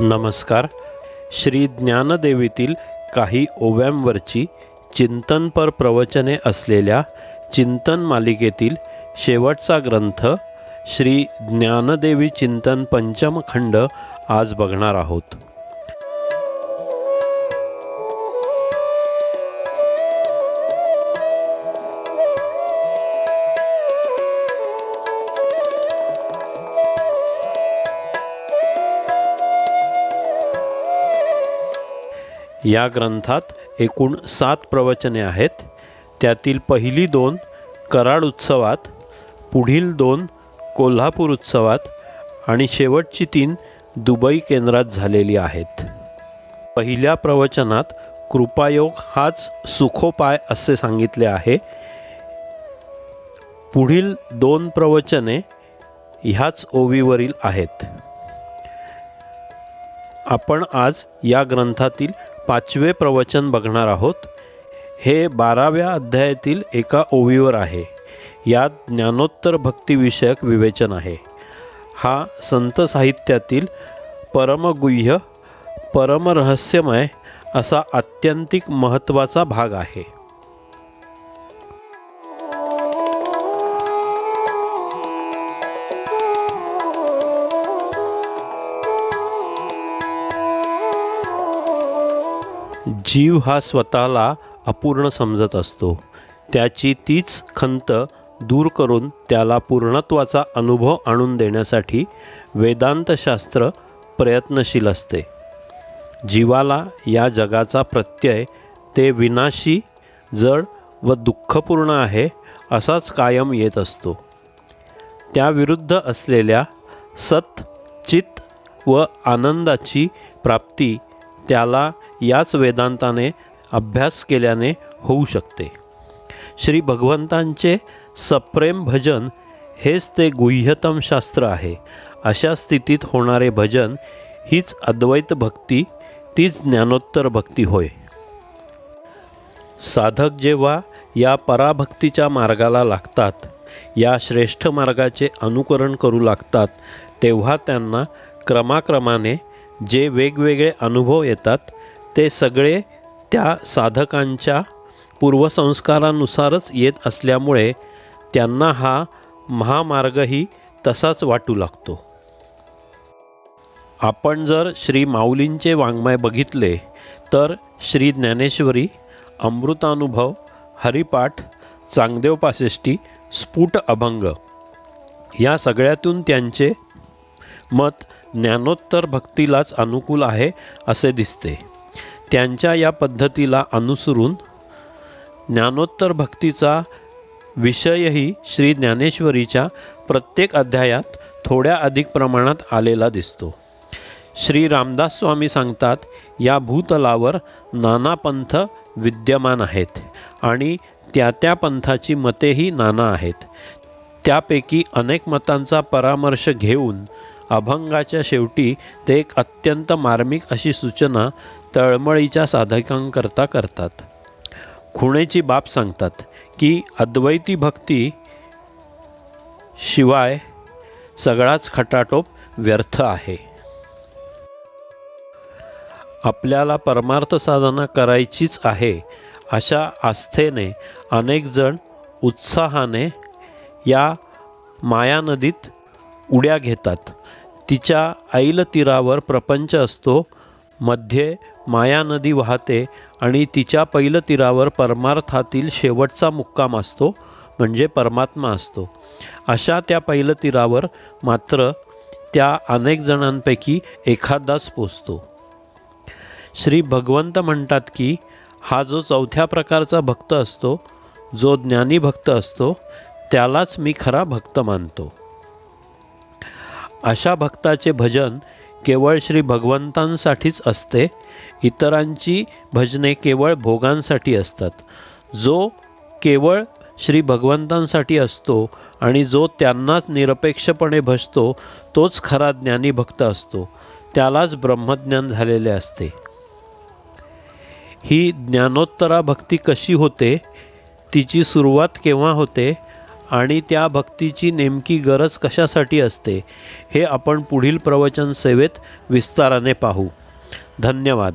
नमस्कार. श्री ज्ञानदेवीतील काही ओव्यांवरची चिंतनपर प्रवचने असलेल्या चिंतन मालिकेतील शेवटचा ग्रंथ श्री ज्ञानदेवी चिंतन पंचम खंड आज बघणार आहोत. या ग्रंथात एकूण सात प्रवचने आहेत. त्यातील पहिली दोन कराड उत्सवात पुढील दोन कोल्हापूर उत्सवात आणि शेवटची तीन दुबई केंद्रात झालेली आहेत. पहिल्या प्रवचनात कृपायोग हाच सुखोपाय असे सांगितले आहे. पुढील दोन प्रवचने ह्याच ओवीवरील आहेत. आपण आज या ग्रंथातील पाचवे प्रवचन बघणार आहोत. हे बाराव्या अध्यायातील एका ओवीवर आहे. यात ज्ञानोत्तर भक्तिविषयक विवेचन आहे. हा संत साहित्यातील परमगुह्य परमरहस्यमय असा आत्यंतिक महत्त्वाचा भाग आहे. जीव हा स्वतःला अपूर्ण समजत असतो. त्याची तीच खंत दूर करून त्याला पूर्णत्वाचा अनुभव आणून देण्यासाठी वेदांतशास्त्र प्रयत्नशील असते. जीवाला या जगाचा प्रत्यय ते विनाशी जड व दुःखपूर्ण आहे असाच कायम येत असतो. त्याविरुद्ध असलेल्या सत चित व आनंदाची प्राप्ती त्याला याच वेदांताने अभ्यास केल्याने होऊ शकते. श्री भगवंतांचे सप्रेम भजन हेच ते गुह्यतम शास्त्र आहे. अशा स्थितीत होणारे भजन हीच अद्वैत भक्ती तीच ज्ञानोत्तर भक्ती होय. साधक जेव्हा या पराभक्तीच्या मार्गाला लागतात या श्रेष्ठ मार्गाचे अनुकरण करू लागतात तेव्हा त्यांना क्रमाक्रमाने जे वेगवेगळे अनुभव येतात ते सगळे त्या साधकांच्या पूर्वसंस्कारानुसारच येत असल्यामुळे त्यांना हा महामार्गही तसाच वाटू लागतो. आपण जर श्री माऊलींचे वाङ्मय बघितले तर श्री ज्ञानेश्वरी अमृतानुभव हरिपाठ चांगदेव पासेष्टी स्फुट अभंग या सगळ्यातून त्यांचे मत ज्ञानोत्तर भक्तीलाच अनुकूल आहे असे दिसते. त्यांच्या या पद्धतीला अनुसरून ज्ञानोत्तर भक्तीचा विषयही श्री ज्ञानेश्वरीच्या प्रत्येक अध्यायात थोड्या अधिक प्रमाणात आलेला दिसतो. श्री रामदास स्वामी सांगतात या भूतलावर नाना पंथ विद्यमान आहेत आणि त्या त्या पंथाची मतेही नाना आहेत. त्यापैकी अनेक मतांचा परामर्श घेऊन अभंगाच्या शेवटी ते एक अत्यंत मार्मिक अशी सूचना तळमळीच्या साधकांकरता करतात. खुणेची बाब सांगतात की अद्वैती भक्ती शिवाय सगळाच खटाटोप व्यर्थ आहे. आपल्याला परमार्थ साधना करायचीच आहे. अशा आस्थेने अनेकजण उत्साहाने या माया नदीत उड्या घेतात. तिच्या ऐल तीरावर प्रपंच असतो. मध्ये माया नदी वाहते आणि तिच्या पैल तीरावर परमार्थातील शेवटचा मुक्काम असतो म्हणजे परमात्मा असतो. अशा त्या पैल तीरावर मात्र त्या अनेक जणांपैकी एखादाच पोचतो. श्री भगवंत म्हणतात की हा जो चौथ्या प्रकारचा भक्त असतो जो ज्ञानी भक्त असतो त्यालाच मी खरा भक्त मानतो. अशा भक्ताचे भजन केवळ श्री भगवंतांसाठीच असते इतरांची भजने केवळ भोगांसाठी असतात. जो केवळ श्री भगवंतांसाठी असतो आणि जो त्यांनाच निरपेक्षपणे भजतो तोच खरा ज्ञानी भक्त असतो. त्यालाच ब्रह्मज्ञान झालेले असते. ही ज्ञानोत्तरा भक्ती कशी होते? तिची सुरुवात केव्हा होते? आणि त्या भक्तीची नेमकी गरज कशासाठी असते हे आपण पुढील प्रवचन सेवेत विस्ताराने पाहू. धन्यवाद.